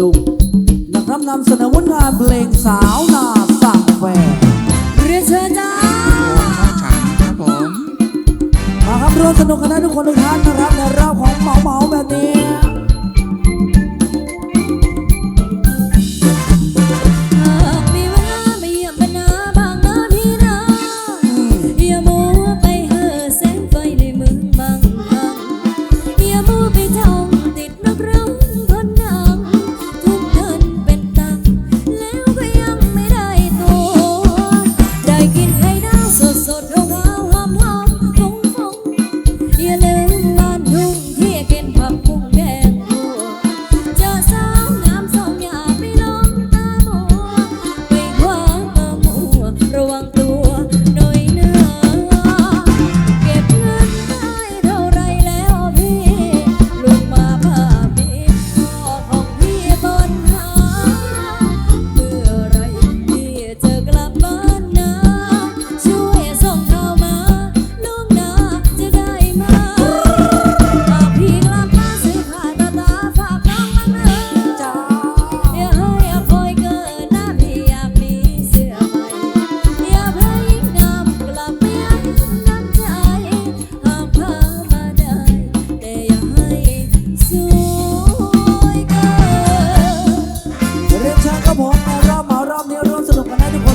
ลุงนะครับนำเสนอผลงานเพลงสาวนาสั่งแฟนเรียนเชิญจ้าช่อฉันครับผม มาครับร่วมสนุกกันได้ทุกคนทุกท่านนะครับในรอบของเหมาเหมาๆแบบนี้ Another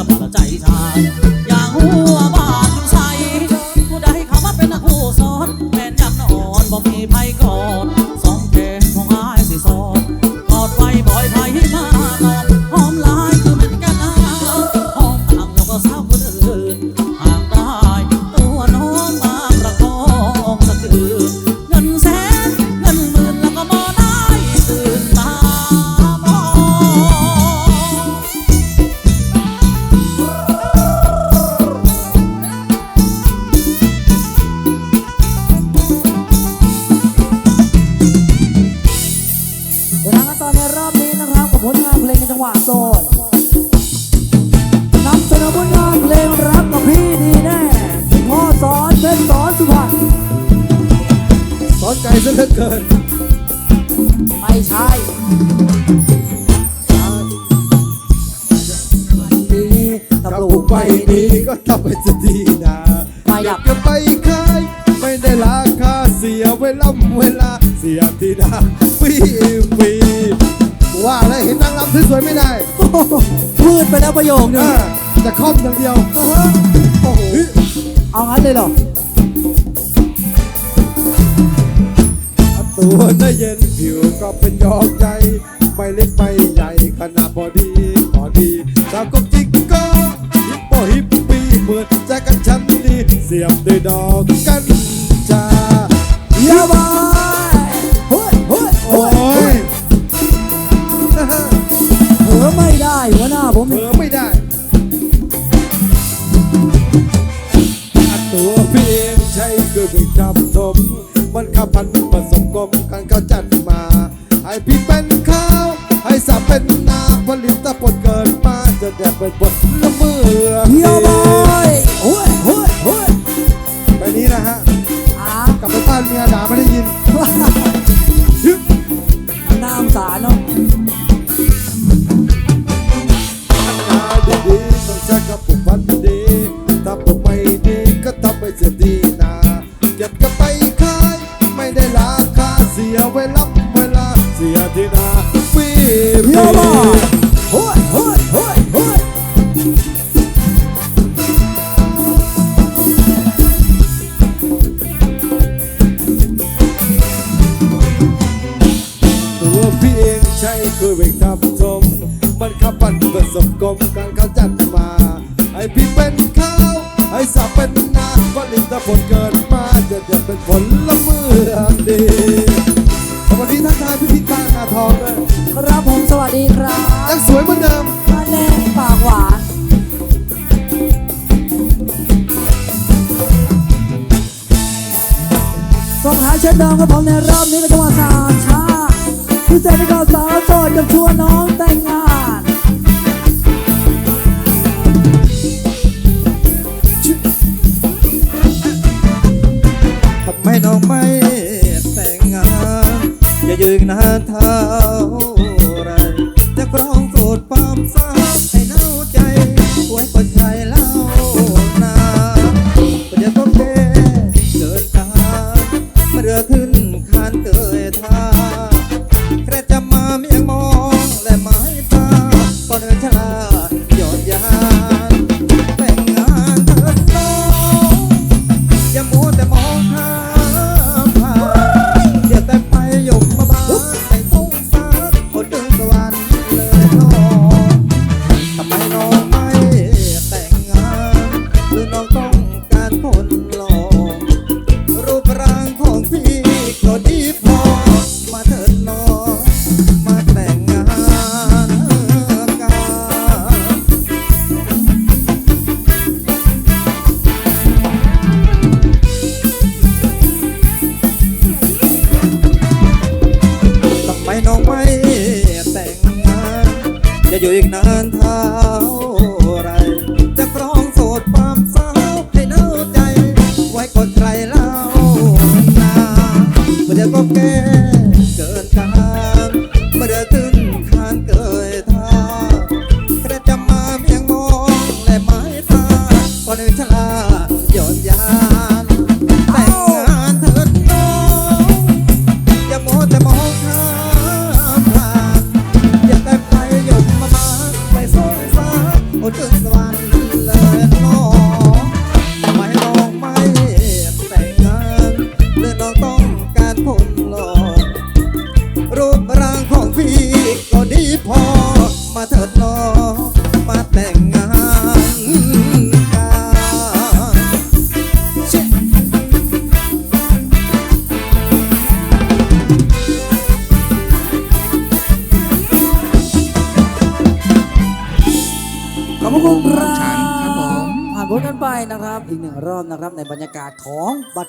จะพาใจชา ไม่ใช่ดีถ้าปลูกไปดีก็ทำไปจะดีนะไม่ดับก็ไปขายไม่ได้ราคาเสียเวลาเวลาเสียทีนาฟีฟีว่าแล้วเห็นนางรำสวยๆไม่ได้พูดไปแล้วประโยคนึงอ่าจะคล่อมอย่างเดียวโอ้โหเอางั้นเลยเหรอ ตัวน่าเย็นผิวก็เป็นยอกใหญ่ไม่เล็กไม่ใหญ่ขนาดพอดีพอดีสาวก็จิกก็ฮิปโปฮิปปี้เหมือนแจกันฉันดีเสียบด้วยดอกกัน ทับสมมันขับพันผสมกลมกันเขาจัดมา ให้พี่เป็นข้าว ให้สาเป็นนาผลิตผลเกิดมาจะแดกเป็นบทล ให้สับเป็นนาผลิตผลเกินมาจะเดือดเป็นผลละเมืองดีสวัสดีทักทายพี่พิษบ้านาทองด้วยครับผมสวัสดีครับยังสวยเหมือนเดิมบ้าแดงปากหวานส่งท้ายเช่นเดิมครับผมในรอบนี้ก็นจะมาสามชาพิเศษให้กับสาวโสดกับชวนน้องแต่งงาน ยืนนานเท่าไรจะครองโสดความเศร้าให้เน่าใจไว้คนใครเล่านาเดี๋ยวก็แก่เดินทางมาเรือขึ้นคานเกยท่าแค่จะมาเมียงมองและไม้ตาก็เดินชะลา อยู่อีกนานเท่าไร จะครองโสดความสาวให้เน่าใจ ไว้กดใครเล่านาเมื่อจะก็แก่เกิ อีกหนึ่งรอบนะครับในบรรยากาศของบัตร